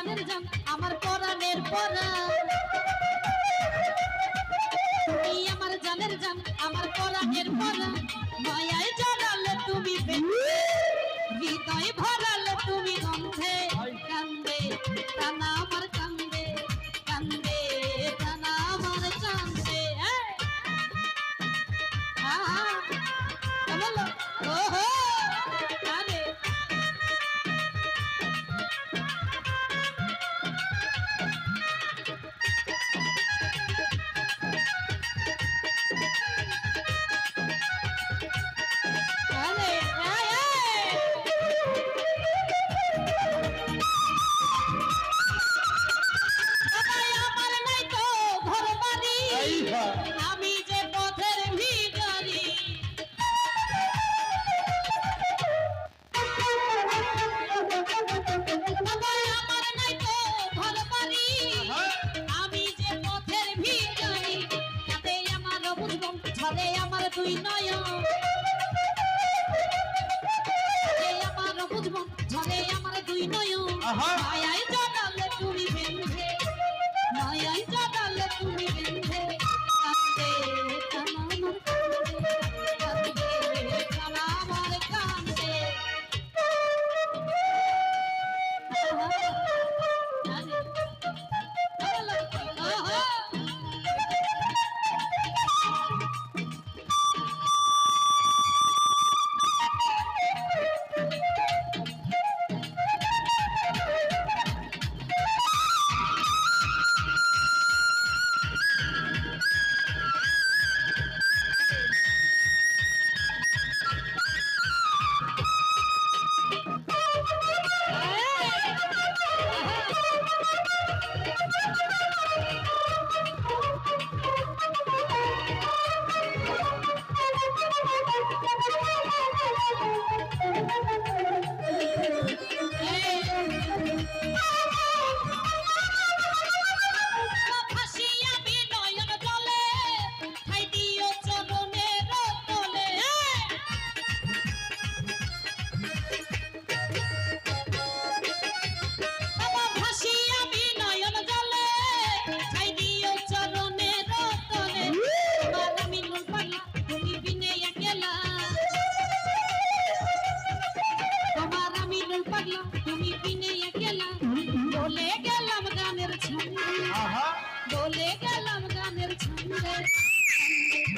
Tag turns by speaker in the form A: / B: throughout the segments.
A: জানের জান আমার পরাণের পরাণ। আমার জানের জান আমার পরাণের
B: পরাণ।
A: মায়ায়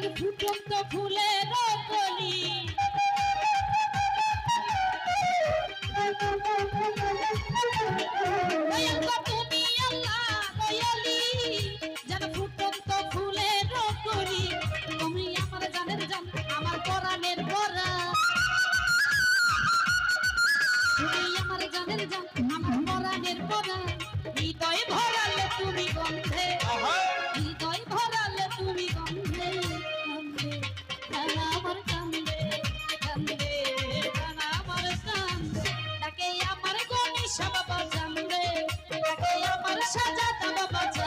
A: তোর ফুটন্ত ফুলের কলি কত সাজাতাম বাবা